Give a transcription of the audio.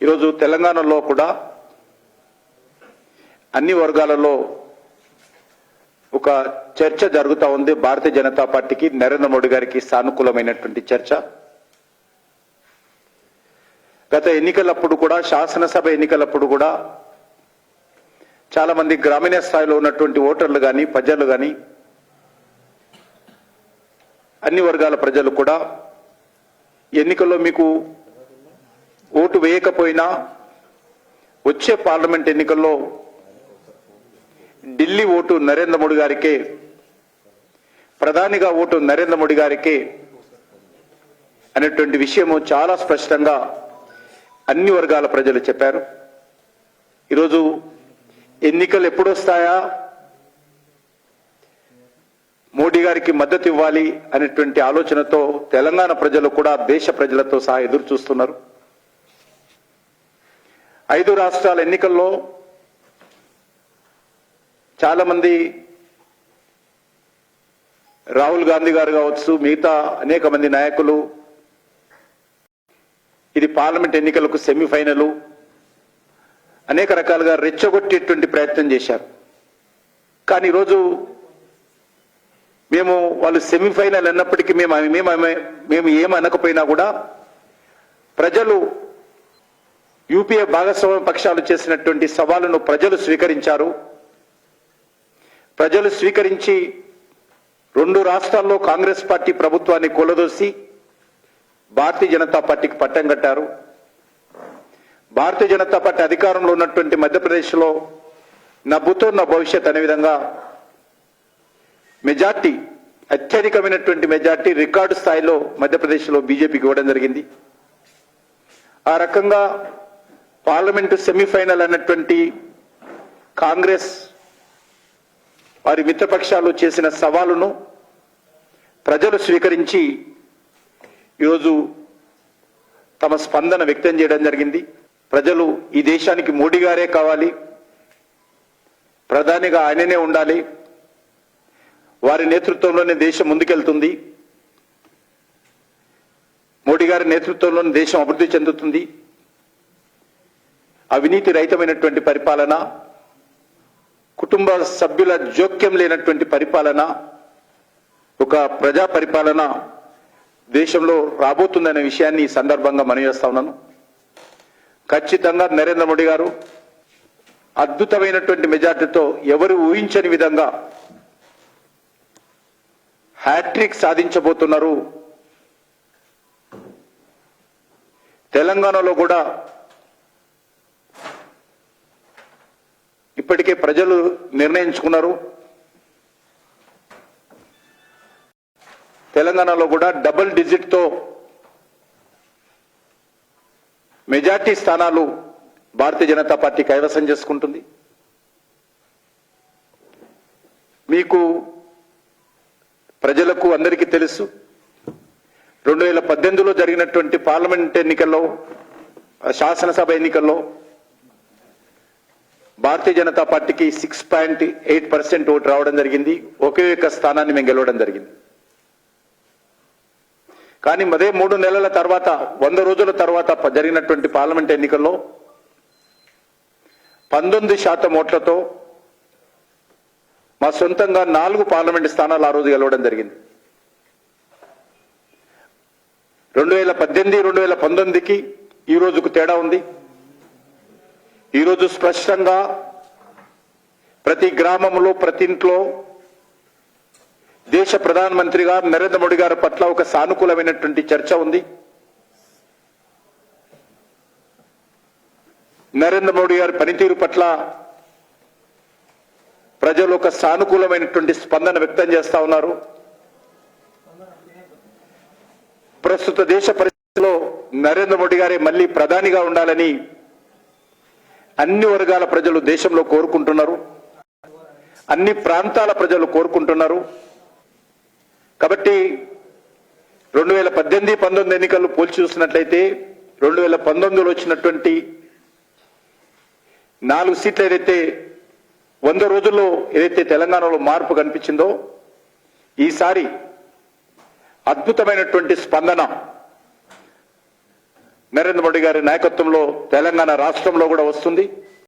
ఈరోజు తెలంగాణలో కూడా అన్ని వర్గాలలో ఒక చర్చ జరుగుతూ ఉంది. భారతీయ జనతా పార్టీకి నరేంద్ర మోడీ గారికి సానుకూలమైనటువంటి చర్చ. గత ఎన్నికలప్పుడు కూడా శాసనసభ ఎన్నికలప్పుడు కూడా చాలా మంది గ్రామీణ స్థాయిలో ఉన్నటువంటి ఓటర్లు కానీ ప్రజలు కానీ అన్ని వర్గాల ప్రజలు కూడా ఎన్నికల్లో మీకు ఓటు వేయకపోయినా వచ్చే పార్లమెంట్ ఎన్నికల్లో ఢిల్లీ ఓటు నరేంద్ర మోడీ గారికే ప్రధానిగా ఓటు నరేంద్ర మోడీ గారికే అనేటువంటి విషయము చాలా స్పష్టంగా అన్ని వర్గాల ప్రజలు చెప్పారు. ఈరోజు ఎన్నికలు ఎప్పుడు వస్తాయా మోడీ గారికి మద్దతు ఇవ్వాలి అనేటువంటి ఆలోచనతో తెలంగాణ ప్రజలు కూడా దేశ ప్రజలతో సహా ఎదురు చూస్తున్నారు. ఐదు రాష్ట్రాల ఎన్నికల్లో చాలామంది రాహుల్ గాంధీ గారు కావచ్చు మిగతా అనేక మంది నాయకులు ఇది పార్లమెంట్ ఎన్నికలకు సెమీఫైనల్ అనేక రకాలుగా రెచ్చగొట్టేటువంటి ప్రయత్నం చేశారు. కానీ ఈరోజు మేము వాళ్ళు సెమీఫైనల్ అన్నప్పటికీ మేము మేము మేము ఏమనకపోయినా కూడా ప్రజలు యూపీఏ భాగస్వామ్య పక్షాలు చేసినటువంటి సవాలును ప్రజలు స్వీకరించారు. ప్రజలు స్వీకరించి రెండు రాష్ట్రాల్లో కాంగ్రెస్ పార్టీ ప్రభుత్వాన్ని కొలదోసి భారతీయ జనతా పార్టీకి పట్టం కట్టారు. భారతీయ జనతా పార్టీ అధికారంలో ఉన్నటువంటి మధ్యప్రదేశ్లో నవ్వుతో నా భవిష్యత్ అనే విధంగా మెజార్టీ అత్యధికమైనటువంటి మెజార్టీ రికార్డు స్థాయిలో మధ్యప్రదేశ్లో బీజేపీకి ఇవ్వడం జరిగింది. ఆ రకంగా పార్లమెంటు సెమీఫైనల్ అన్నటువంటి కాంగ్రెస్ వారి మిత్రపక్షాలు చేసిన సవాలును ప్రజలు స్వీకరించి ఈరోజు తమ స్పందన వ్యక్తం చేయడం జరిగింది. ప్రజలు ఈ దేశానికి మోడీ గారే కావాలి. ప్రధానిగా ఆయననే ఉండాలి. వారి నేతృత్వంలోనే దేశం ముందుకెళ్తుంది. మోడీ గారి నేతృత్వంలోనే దేశం అభివృద్ధి చెందుతుంది. అవినీతి రహితమైనటువంటి పరిపాలన కుటుంబ సభ్యుల జోక్యం లేనటువంటి పరిపాలన ఒక ప్రజా పరిపాలన దేశంలో రాబోతుందనే విషయాన్ని ఈ సందర్భంగా మనవేస్తా ఉన్నాను. ఖచ్చితంగా నరేంద్ర మోడీ గారు అద్భుతమైనటువంటి మెజార్టీతో ఎవరు ఊహించని విధంగా హ్యాట్రిక్ సాధించబోతున్నారు. తెలంగాణలో కూడా ఇప్పటికే ప్రజలు నిర్ణయించుకున్నారు. తెలంగాణలో కూడా డబుల్ డిజిట్తో మెజార్టీ స్థానాలు భారతీయ జనతా పార్టీ కైవసం చేసుకుంటుంది. మీకు ప్రజలకు అందరికీ తెలుసు రెండు వేల పద్దెనిమిదిలో జరిగినటువంటి పార్లమెంట్ ఎన్నికల్లో శాసనసభ ఎన్నికల్లో భారతీయ జనతా పార్టీకి six point eight percent vote రావడం జరిగింది. ఒకే ఒక్క స్థానాన్ని మేము గెలవడం జరిగింది. కానీ అదే మూడు నెలల తర్వాత వంద రోజుల తర్వాత జరిగినటువంటి పార్లమెంట్ ఎన్నికల్లో పంతొమ్మిది శాతం ఓట్లతో మా సొంతంగా నాలుగు పార్లమెంట్ స్థానాలు ఆ రోజు గెలవడం జరిగింది. రెండు వేల పద్దెనిమిది రెండు వేల పంతొమ్మిదికి ఈ రోజుకు తేడా ఉంది. ఈరోజు స్పష్టంగా ప్రతి గ్రామంలో ప్రతి ఇంట్లో దేశ ప్రధానమంత్రిగా నరేంద్ర మోడీ గారి పట్ల ఒక సానుకూలమైనటువంటి చర్చ ఉంది. నరేంద్ర మోడీ గారి పనితీరు పట్ల ప్రజలు ఒక సానుకూలమైనటువంటి స్పందన వ్యక్తం చేస్తా ఉన్నారు. ప్రస్తుత దేశ పరిస్థితిలో నరేంద్ర మోడీ గారే మళ్ళీ ప్రధానిగా ఉండాలని అన్ని వర్గాల ప్రజలు దేశంలో కోరుకుంటున్నారు. అన్ని ప్రాంతాల ప్రజలు కోరుకుంటున్నారు. కాబట్టి రెండు వేల పద్దెనిమిది పంతొమ్మిది ఎన్నికలు పోల్చి చూసినట్లయితే రెండు వేల పంతొమ్మిదిలో వచ్చినటువంటి నాలుగు సీట్లు ఏదైతే వంద రోజుల్లో ఏదైతే తెలంగాణలో మార్పు కనిపించిందో ఈసారి అద్భుతమైనటువంటి స్పందన నరేంద్ర మోడీ గారి నాయకత్వంలో తెలంగాణ రాష్ట్రంలో కూడా వస్తుంది.